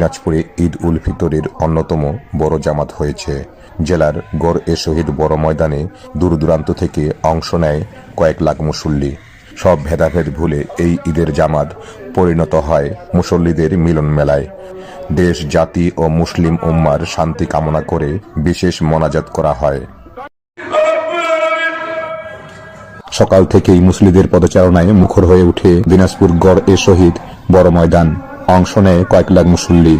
দিনাজপুরে ঈদ উল ফিতরের অন্যতম বড় জামাত হয়েছে। জেলার গড় এ শহীদ বড় ময়দানে দূর দূরান্ত থেকে অংশ নেয় কয়েক লাখ মুসল্লি। সব ভেদাভেদ ভুলে এই ঈদের জামাত পরিণত হয় মুসল্লিদের মিলন মেলায়। দেশ, জাতি ও মুসলিম উম্মার শান্তি কামনা করে বিশেষ মোনাজাত করা হয়। সকাল থেকেই মুসলিদের পদচারণায় মুখর হয়ে উঠে দিনাজপুর গড় এ শহীদ বড় ময়দান। অংশ নেয় কয়েক লাখ মুসল্লি।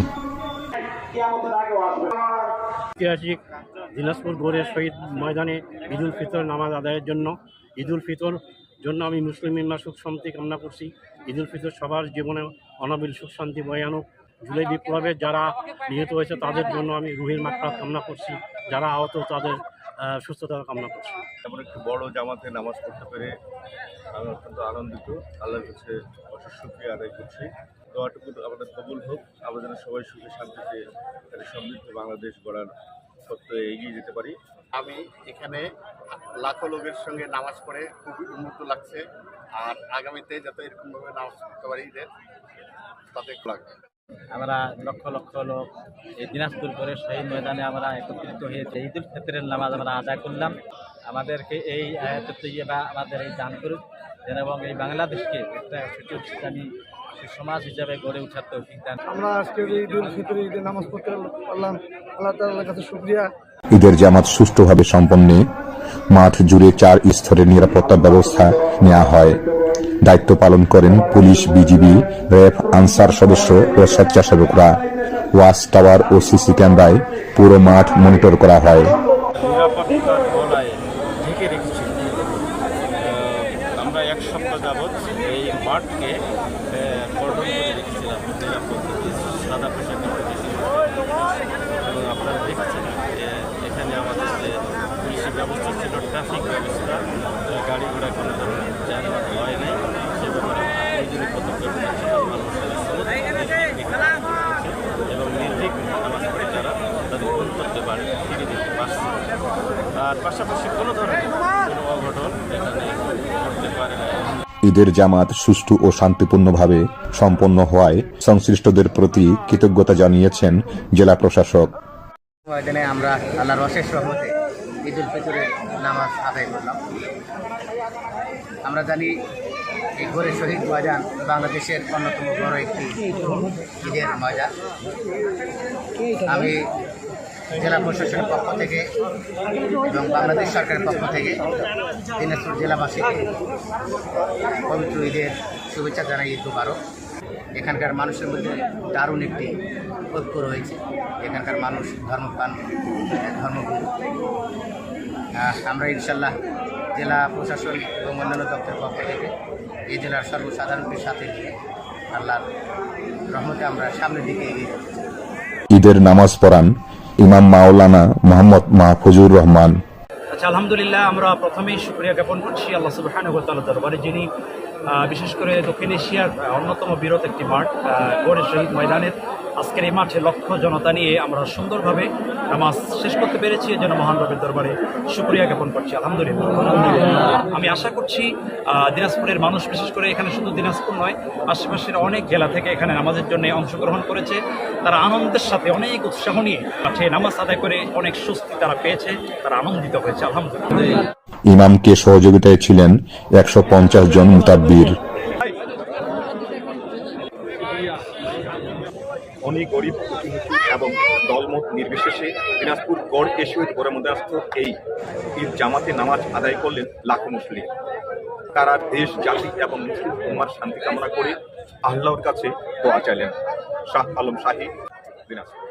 ঐতিহাসিক দিনাজপুর গড়ের শহীদ ময়দানে ঈদুল ফিতর নামাজ আদায়ের জন্য ঈদুল ফিতর জন্য আমি মুসলিম মিল্লা সুখ শান্তি কামনা করছি। ঈদুল ফিতর সবার জীবনে অনাবিল সুখ শান্তি বয়ে আনুক। জুলাই বিপ্লবে যারা নিহত হয়েছে তাদের জন্য আমি রুহির মাকড়া কামনা করছি। যারা আহত তাদের সুস্থতা কামনা করছি। এমন একটি বড় জামাতে নামাজ পড়তে পেরে আমি অত্যন্ত আনন্দিত। আল্লাহর কাছে অশেষ শুক্রিয়া আদায় করছি। দোয়াটুকু আমাদের কবুল হোক। আমরা যেন সবাই সুখে শান্তিতে একটা সমৃদ্ধ বাংলাদেশ গড়ার সত্ত্বে এগিয়ে যেতে পারি। আমি এখানে লাখো লোকের সঙ্গে নামাজ পড়ে খুবই উন্নত লাগছে। আর আগামীতে যাতে এরকমভাবে নামাজ পড়তে পারি ঈদের তাতে লাগবে। আমরা লক্ষ লক্ষ লোক এই দিনাজপুর করে শহীদ ময়দানে আমরা একত্রিত হয়েছে ঈদুল ফিতরের নামাজ আমরা আদায় করলাম। আমাদেরকে এই আয়াতের তৈরি বা আমাদের এই দান করুক। যেন এবং এই বাংলাদেশকে একটা সুযোগ ইসলামী সমাজ হিসাবে গড়ে ওঠার তৌফিক দান আমরা আজকে ঈদ উল ফিতর ঈদের নামাজ পড়তে পারলাম আল্লাহ তাআলার কাছে শুক্রিয়া। ঈদের জামাত সুষ্ঠুভাবে সম্পন্নে মাঠ জুড়ে চার স্তরের নিরাপত্তা ব্যবস্থা নেওয়া হয়। দায়িত্ব পালন করেন পুলিশ বিজিবি র্যাব আনসার সদস্য ও স্বেচ্ছাসেবকরা। ওয়াচ টাওয়ার ও সিসি ক্যামেরায় পুরো মাঠ মনিটর করা হয়। নিরাপত্তার বলায় ঢেকে রেখেছি। আমরা এক সপ্তাহ যাবৎ এই মাঠকে কর্ডন করে রেখেছিলাম নিরাপত্তা দিয়ে সাদা পোশাকে এবং আপনারা দেখছেন যে এখানে আমাদের যে পুলিশি ব্যবস্থা ছিল ট্রাফিক ব্যবস্থা গাড়ি ঘোড়া কোনো ধরনের যানবাহন হয় নাই সে ব্যাপারে প্রয়োজনীয় পদক্ষেপ এবং নির্বিঘ্নে নামাজ পড়ে যারা তাদের গন্তব্যে বাড়ি ফিরে যেতে পারছে। আর পাশাপাশি কোনো ধরনের কোনো অঘটন এখানে ঘটতে পারে না ঈদের জামাত সুষ্ঠু ও শান্তিপূর্ণভাবে সম্পন্ন হওয়ায় সংশ্লিষ্টদের প্রতি কৃতজ্ঞতা জানিয়েছেন জেলা প্রশাসক। আমরা আল্লাহর অশেষ রহমতে ঈদ উল ফিতরের নামাজ আদায় করলাম। আমরা জানি এই ঘরে শহীদ ময়দান বাংলাদেশের অন্যতম বড় একটি ঈদের ময়দান। আমি জেলা প্রশাসনের পক্ষ থেকে এবং বাংলাদেশ সরকারের পক্ষ থেকে দিনাজপুর জেলাবাসীকে পবিত্র ঈদের শুভেচ্ছা জানাই ঈদ মুবারক। এখানকার মানুষের মধ্যে দারুণ একটি ঐক্য রয়েছে। এখানকার মানুষ ধর্মপ্রাণ ধর্মগুরু। আমরা ইনশাল্লাহ জেলা প্রশাসন এবং অন্যান্য দপ্তরের পক্ষ থেকে এই জেলার সর্বসাধারণকে সাথে নিয়ে আল্লাহর রহমতে আমরা সামনের দিকে এগিয়ে যাচ্ছি। ঈদের নামাজ পড়ান ইমাম মাওলানা মোহাম্মদ মাহফুজুর রহমান। আচ্ছা আলহামদুলিল্লাহ আমরা প্রথমেই শুক্রিয়া জ্ঞাপন করছি আল্লাহ সুবহানাহু ওয়া তাআলা দরবারে যিনি বিশেষ করে দক্ষিণ এশিয়ার অন্যতম বৃহৎ একটি মাঠ গড়ে শহীদ ময়দানের। আজকের এই মাঠে লক্ষ জনতা নিয়ে আমরা সুন্দরভাবে নামাজ শেষ করতে পেরেছি এই জন্য মহান রবের দরবারে শুক্রিয়া জ্ঞাপন করছি। আলহামদুলিল্লাহ। আমি আশা করছি দিনাজপুরের মানুষ বিশেষ করে এখানে শুধু দিনাজপুর নয় আশেপাশের অনেক জেলা থেকে এখানে নামাজের জন্য অংশগ্রহণ করেছে। তারা আনন্দের সাথে অনেক উৎসাহ নিয়ে মাঠে নামাজ আদায় করে অনেক স্বস্তি তারা পেয়েছে তারা আনন্দিত হয়েছে। আলহামদুলিল্লাহ। ইমামকে সহযোগিতায় ছিলেন একশো পঞ্চাশ জন মুতাব্বির। ধনী, গরিব এবং দলমত নির্বিশেষে দিনাজপুর গড় এশীয় বড় মধ্যস্থ এই ঈদ জামাতে নামাজ আদায় করলেন লাখো মুসলিম। তারা দেশ, জাতি এবং মুসলিম উম্মার শান্তি কামনা করে আল্লাহর কাছে দোয়া চাইলেন। শাহ আলম শাহী, দিনাজপুর।